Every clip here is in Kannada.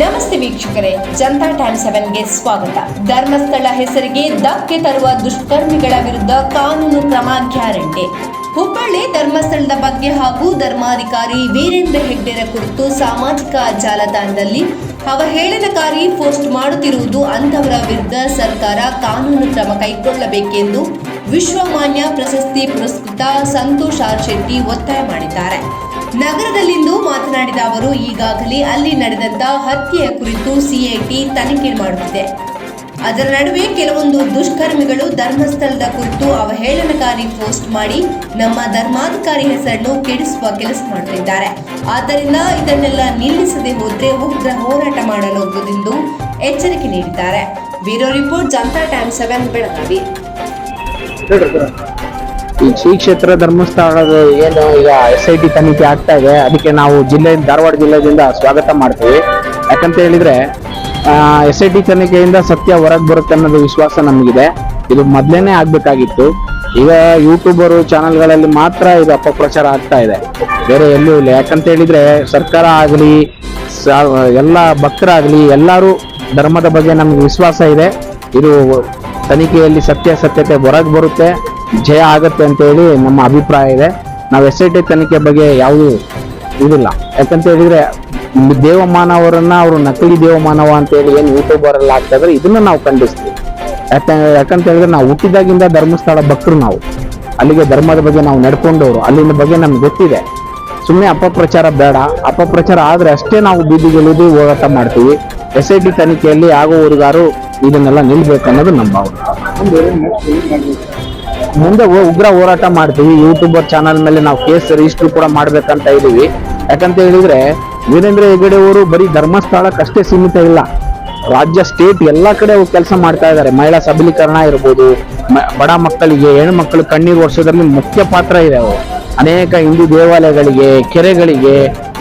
ನಮಸ್ತೆ ವೀಕ್ಷಕರೇ, ಜನತಾ ಟೈಮ್ ಸೆವೆನ್ಗೆ ಸ್ವಾಗತ. ಧರ್ಮಸ್ಥಳ ಹೆಸರಿಗೆ ಧಕ್ಕೆ ತರುವ ದುಷ್ಕರ್ಮಿಗಳ ವಿರುದ್ಧ ಕಾನೂನು ಕ್ರಮ ಗ್ಯಾರಂಟಿ. ಹುಬ್ಬಳ್ಳಿ ಧರ್ಮಸ್ಥಳದ ಬಗ್ಗೆ ಹಾಗೂ ಧರ್ಮಾಧಿಕಾರಿ ವೀರೇಂದ್ರ ಹೆಗ್ಡೆರ ಕುರಿತು ಸಾಮಾಜಿಕ ಜಾಲತಾಣದಲ್ಲಿ ಅವಹೇಳನಕಾರಿ ಪೋಸ್ಟ್ ಮಾಡುತ್ತಿರುವುದು ಅಂತವರ ವಿರುದ್ಧ ಸರ್ಕಾರ ಕಾನೂನು ಕ್ರಮ ಕೈಗೊಳ್ಳಬೇಕೆಂದು ವಿಶ್ವಮಾನ್ಯ ಪ್ರಶಸ್ತಿ ಪುರಸ್ಕೃತ ಸಂತೋಷ್ ಆರ್ ಶೆಟ್ಟಿ ಒತ್ತಾಯ ಮಾಡಿದ್ದಾರೆ. ನಗರದಲ್ಲಿಂದು ಮಾತನಾಡಿದ ಅವರು, ಈಗಾಗಲೇ ಅಲ್ಲಿ ನಡೆದಂತ ಹತ್ಯೆಯ ಕುರಿತು ಸಿಐಟಿ ತನಿಖೆ ಮಾಡುತ್ತಿದೆ. ಅದರ ನಡುವೆ ಕೆಲವೊಂದು ದುಷ್ಕರ್ಮಿಗಳು ಧರ್ಮಸ್ಥಳದ ಕುರಿತು ಅವಹೇಳನಕಾರಿ ಪೋಸ್ಟ್ ಮಾಡಿ ನಮ್ಮ ಧರ್ಮಾಧಿಕಾರಿ ಹೆಸರನ್ನು ಕೆಡಿಸುವ ಕೆಲಸ ಮಾಡುತ್ತಿದ್ದಾರೆ. ಆದ್ದರಿಂದ ಇದನ್ನೆಲ್ಲ ನಿಲ್ಲಿಸದೆ ಹೋದ್ರೆ ಉಗ್ರ ಹೋರಾಟ ಮಾಡಲಾಗುವುದೆಂದು ಎಚ್ಚರಿಕೆ ನೀಡಿದ್ದಾರೆ. Bureau report, Janata time seven, Belagavi. ಈ ಶ್ರೀ ಕ್ಷೇತ್ರ ಧರ್ಮಸ್ಥಳದ ಏನು ಈಗ ಎಸ್ ಐ ಟಿ ತನಿಖೆ ಆಗ್ತಾ ಇದೆ, ಅದಕ್ಕೆ ನಾವು ಜಿಲ್ಲೆ, ಧಾರವಾಡ ಜಿಲ್ಲೆಯಿಂದ ಸ್ವಾಗತ ಮಾಡ್ತೀವಿ. ಯಾಕಂತ ಹೇಳಿದ್ರೆ ಎಸ್ ಐ ಟಿ ತನಿಖೆಯಿಂದ ಸತ್ಯ ಹೊರಗೆ ಬರುತ್ತೆ ಅನ್ನೋದು ವಿಶ್ವಾಸ ನಮಗಿದೆ. ಇದು ಮೊದ್ಲೇನೆ ಆಗ್ಬೇಕಾಗಿತ್ತು. ಈಗ ಯೂಟ್ಯೂಬರು ಚಾನೆಲ್ಗಳಲ್ಲಿ ಮಾತ್ರ ಇದು ಅಪಪ್ರಚಾರ ಆಗ್ತಾ ಇದೆ. ಬೇರೆ ಎಲ್ಲೂ ಇಲ್ಲ. ಯಾಕಂತ ಹೇಳಿದ್ರೆ, ಸರ್ಕಾರ ಆಗಲಿ ಎಲ್ಲ ಭಕ್ತರಾಗಲಿ, ಎಲ್ಲರೂ ಧರ್ಮದ ಬಗ್ಗೆ ನಮ್ಗೆ ವಿಶ್ವಾಸ ಇದೆ. ಇದು ತನಿಖೆಯಲ್ಲಿ ಸತ್ಯಾಸತ್ಯತೆ ಹೊರಗೆ ಬರುತ್ತೆ. ಜಯ ಆಗುತ್ತೆ ಅಂತ ಹೇಳಿ ನಮ್ಮ ಅಭಿಪ್ರಾಯ ಇದೆ. ನಾವು ಎಸ್ ಐ ಟಿ ತನಿಖೆ ಬಗ್ಗೆ ಯಾವುದು ಇದಿಲ್ಲ. ಯಾಕಂತ ಹೇಳಿದ್ರೆ, ದೇವಮಾನವರನ್ನ ಅವರು ನಕಲಿ ದೇವಮಾನವ ಅಂತ ಹೇಳಿ ಏನು ಯೂಟ್ಯೂಬರ್ ಎಲ್ಲ ಆಗ್ತಾ ಇದ್ರೆ ಇದನ್ನ ನಾವು ಖಂಡಿಸ್ತೀವಿ. ಯಾಕಂದ್ರೆ ಯಾಕಂತ ಹೇಳಿದ್ರೆ ನಾವು ಹುಟ್ಟಿದಾಗಿಂದ ಧರ್ಮಸ್ಥಳ ಭಕ್ತರು ನಾವು. ಅಲ್ಲಿಗೆ ಧರ್ಮದ ಬಗ್ಗೆ ನಾವು ನಡ್ಕೊಂಡವರು. ಅಲ್ಲಿನ ಬಗ್ಗೆ ನಮ್ಗೆ ಗೊತ್ತಿದೆ. ಸುಮ್ಮನೆ ಅಪಪ್ರಚಾರ ಬೇಡ. ಅಪಪ್ರಚಾರ ಆದ್ರೆ ಅಷ್ಟೇ ನಾವು ಬೀದಿಗಿಳಿದು ಹೋರಾಟ ಮಾಡ್ತೀವಿ. ಎಸ್ ಐ ಟಿ ತನಿಖೆಯಲ್ಲಿ ಆಗುವವರಿಗಾರು ಇದನ್ನೆಲ್ಲ ನಿಲ್ಬೇಕು ಅನ್ನೋದು ನಮ್ಮ ಭಾವನೆ. ಮುಂದೆ ಉಗ್ರ ಹೋರಾಟ ಮಾಡ್ತೀವಿ. ಯೂಟ್ಯೂಬರ್ ಚಾನಲ್ ಮೇಲೆ ನಾವು ಕೇಸ್ ರಿಜಿಸ್ಟರ್ ಕೂಡ ಮಾಡ್ಬೇಕಂತ ಇದೀವಿ. ಯಾಕಂತ ಹೇಳಿದ್ರೆ, ವೀರೇಂದ್ರ ಹೆಗಡೆ ಅವರು ಬರೀ ಧರ್ಮಸ್ಥಳಕ್ಕಷ್ಟೇ ಸೀಮಿತ ಇಲ್ಲ. ರಾಜ್ಯ ಸ್ಟೇಟ್ ಎಲ್ಲಾ ಕಡೆ ಕೆಲಸ ಮಾಡ್ತಾ ಇದ್ದಾರೆ. ಮಹಿಳಾ ಸಬಲೀಕರಣ ಇರ್ಬೋದು ಬಡ ಮಕ್ಕಳಿಗೆ, ಹೆಣ್ಣು ಮಕ್ಕಳು ಕಣ್ಣೀರು ವರ್ಷದಲ್ಲಿ ಮುಖ್ಯ ಪಾತ್ರ ಇದೆ ಅವರು. ಅನೇಕ ಹಿಂದೂ ದೇವಾಲಯಗಳಿಗೆ, ಕೆರೆಗಳಿಗೆ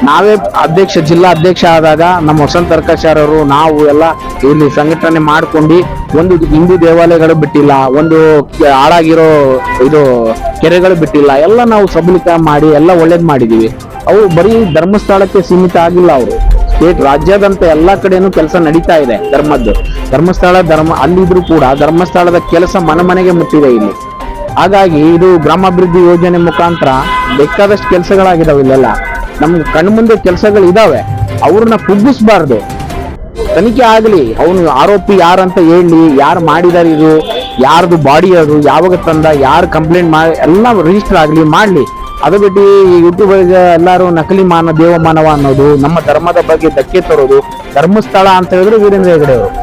ನಾವೇ ಅಧ್ಯಕ್ಷ, ಜಿಲ್ಲಾ ಅಧ್ಯಕ್ಷ ಆದಾಗ ನಮ್ಮ ವಸಂತ ಅವರು ನಾವು ಎಲ್ಲ ಇಲ್ಲಿ ಸಂಘಟನೆ ಮಾಡ್ಕೊಂಡು ಒಂದು ಹಿಂದೂ ದೇವಾಲಯಗಳು ಬಿಟ್ಟಿಲ್ಲ, ಒಂದು ಹಾಳಾಗಿರೋ ಇದು ಕೆರೆಗಳು ಬಿಟ್ಟಿಲ್ಲ, ಎಲ್ಲ ನಾವು ಸಬಲೀಕರಣ ಮಾಡಿ, ಎಲ್ಲ ಒಳ್ಳೇದು ಮಾಡಿದೀವಿ. ಅವು ಬರೀ ಧರ್ಮಸ್ಥಳಕ್ಕೆ ಸೀಮಿತ ಆಗಿಲ್ಲ ಅವರು. ಸ್ಟೇಟ್ ರಾಜ್ಯದಂತ ಎಲ್ಲ ಕಡೆನೂ ಕೆಲಸ ನಡೀತಾ ಇದೆ ಧರ್ಮದ್ದು. ಧರ್ಮಸ್ಥಳ, ಧರ್ಮ, ಅಲ್ಲಿದ್ರು ಕೂಡ ಧರ್ಮಸ್ಥಳದ ಕೆಲಸ ಮನೆ ಮನೆಗೆ ಮುಟ್ಟಿದೆ ಇಲ್ಲಿ. ಹಾಗಾಗಿ ಇದು ಗ್ರಾಮಾಭಿವೃದ್ಧಿ ಯೋಜನೆ ಮುಖಾಂತರ ಬೇಕಾದಷ್ಟು ಕೆಲಸಗಳಾಗಿದಾವೆ ಇಲ್ಲೆಲ್ಲ. ನಮ್ಗೆ ಕಣ್ಮುಂದೆ ಕೆಲಸಗಳು ಇದಾವೆ ಅವ್ರನ್ನ ಕುಗ್ಗಿಸ್ಬಾರ್ದು. ತನಿಖೆ ಆಗಲಿ, ಅವನು ಆರೋಪಿ ಯಾರಂತ ಹೇಳಿ, ಯಾರು ಮಾಡಿದಾರೆ ಇದು, ಯಾರ್ದು ಬಾಡಿ ಅದು, ಯಾವಾಗ ತಂದ, ಯಾರು ಕಂಪ್ಲೇಂಟ್ ಮಾಡಿ ಎಲ್ಲ ರಿಜಿಸ್ಟರ್ ಆಗಲಿ, ಮಾಡಲಿ. ಅದು ಬಿಟ್ಟು ಈ ಯೂಟ್ಯೂಬ್ ಎಲ್ಲರೂ ನಕಲಿ ಮಾನ, ದೇವಮಾನವ ಅನ್ನೋದು, ನಮ್ಮ ಧರ್ಮದ ಬಗ್ಗೆ ಧಕ್ಕೆ ತರೋದು, ಧರ್ಮಸ್ಥಳ ಅಂತ ಹೇಳಿದ್ರೆ ವೀರೇಂದ್ರ ಹೆಗಡೆ ಅವರು